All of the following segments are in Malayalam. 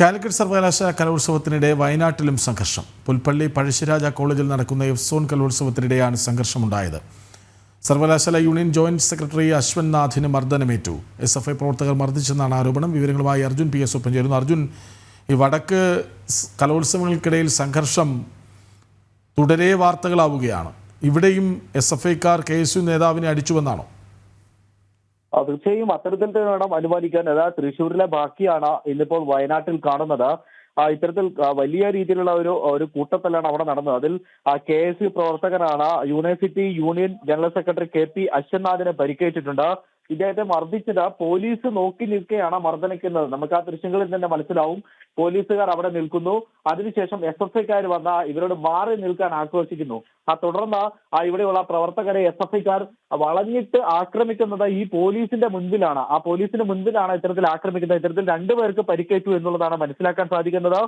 കാലിക്കറ്റ് സർവകലാശാല കലോത്സവത്തിനിടെ വയനാട്ടിലും സംഘർഷം. പുൽപ്പള്ളി പഴശ്ശിരാജ കോളേജിൽ നടക്കുന്ന എഫ്സോൺ കലോത്സവത്തിനിടെയാണ് സംഘർഷമുണ്ടായത്. സർവകലാശാല യൂണിയൻ ജോയിന്റ് സെക്രട്ടറി അശ്വൻ നാഥിന് മർദ്ദനമേറ്റു. എസ് എഫ് ഐ പ്രവർത്തകർ മർദ്ദിച്ചെന്നാണ് ആരോപണം. വിവരങ്ങളുമായി അർജുൻ പി എസ് ഒപ്പം ചേരുന്നു അർജുൻ ഈ വടക്ക് കലോത്സവങ്ങൾക്കിടയിൽ സംഘർഷം തുടരെ വാർത്തകളാവുകയാണ്. ഇവിടെയും എസ് എഫ് ഐക്കാർ കെ എസ് യു നേതാവിനെ അടിച്ചുവെന്നാണോ? തീർച്ചയായും അത്തരത്തിൽ വേണം അനുമാനിക്കാൻ അതായത് തൃശ്ശൂരിലെ ബാക്കിയാണ് ഇന്നിപ്പോൾ വയനാട്ടിൽ കാണുന്നത്. ഇത്തരത്തിൽ വലിയ രീതിയിലുള്ള ഒരു ഒരു കൂട്ടത്തല്ലാണ് അവിടെ നടന്നത്. അതിൽ കെ എസ് യു പ്രവർത്തകനാണ് university union general secretary K P അശ്വനാഥിനെ പരിക്കേറ്റിട്ടുണ്ട്. ഇദ്ദേഹത്തെ മർദ്ദിച്ചത് പോലീസ് നോക്കി നിൽക്കുകയാണ് മർദ്ദനിക്കുന്നത്. നമുക്ക് ആ ദൃശ്യങ്ങളിൽ തന്നെ മനസ്സിലാവും. പോലീസുകാർ അവിടെ നിൽക്കുന്നു. അതിനുശേഷം എസ് എഫ് ഐക്കാർ വന്ന ഇവരോട് മാറി നിൽക്കാൻ ആക്രോശിക്കുന്നു ആ തുടർന്ന് ആ ഇവിടെയുള്ള പ്രവർത്തകരെ എസ് എഫ് ഐക്കാർ വളഞ്ഞിട്ട് ആക്രമിക്കുന്നത് ഈ പോലീസിന്റെ മുൻപിലാണ്. ആ പോലീസിന്റെ മുൻപിലാണ് ഇത്തരത്തിൽ ആക്രമിക്കുന്നത്. ഇത്തരത്തിൽ രണ്ടുപേർക്ക് പരിക്കേറ്റു എന്നുള്ളതാണ് മനസ്സിലാക്കാൻ സാധിക്കുന്നത്.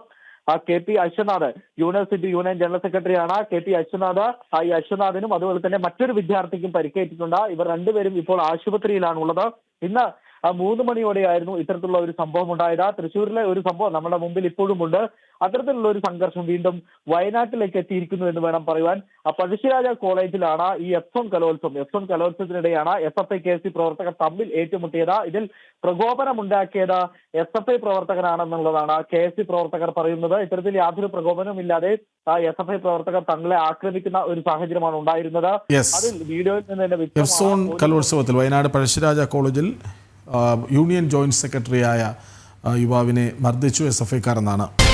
ആ K P Ashwanath university union general സെക്രട്ടറിയാണ്. കെ പി അശ്വനാഥ് ആ ഈ അശ്വനാഥിനും അതുപോലെ തന്നെ മറ്റൊരു വിദ്യാർത്ഥിക്കും പരിക്കേറ്റിട്ടുണ്ട്. ഇവർ രണ്ടുപേരും ഇപ്പോൾ ആശുപത്രിയിലാണുള്ളത്. ഇന്ന് ആ മൂന്ന് മണിയോടെയായിരുന്നു ഇത്തരത്തിലുള്ള ഒരു സംഭവം ഉണ്ടായത്. ആ തൃശ്ശൂരിലെ ഒരു സംഭവം നമ്മുടെ മുമ്പിൽ ഇപ്പോഴും ഉണ്ട്. അത്തരത്തിലുള്ള ഒരു സംഘർഷം വീണ്ടും വയനാട്ടിലേക്ക് എത്തിയിരിക്കുന്നു എന്ന് വേണം പറയുവാൻ. ആ പഴശ്ശിരാജ കോളേജിലാണ് ഈ എഫ്സോൺ കലോത്സവം. F zone കലോത്സവത്തിനിടെയാണ് S F I K S C പ്രവർത്തകർ തമ്മിൽ ഏറ്റുമുട്ടിയത്. ഇതിൽ പ്രകോപനമുണ്ടാക്കിയത് എസ് എഫ് ഐ പ്രവർത്തകനാണെന്നുള്ളതാണ് കെ എസ് സി പ്രവർത്തകർ പറയുന്നത്. ഇത്തരത്തിൽ യാതൊരു പ്രകോപനവും ഇല്ലാതെ ആ എസ് എഫ് ഐ പ്രവർത്തകർ തങ്ങളെ ആക്രമിക്കുന്ന ഒരു സാഹചര്യമാണ് ഉണ്ടായിരുന്നത്. അതിൽ വീഡിയോയിൽ നിന്ന് തന്നെ കലോത്സവത്തിൽ വയനാട് പഴശ്ശിരാജ കോളേജിൽ യൂണിയൻ ജോയിന്റ് സെക്രട്ടറിയായ യുവാവിനെ മർദ്ദിച്ചു എസ് എഫ് ഐക്കാരെന്നാണ്.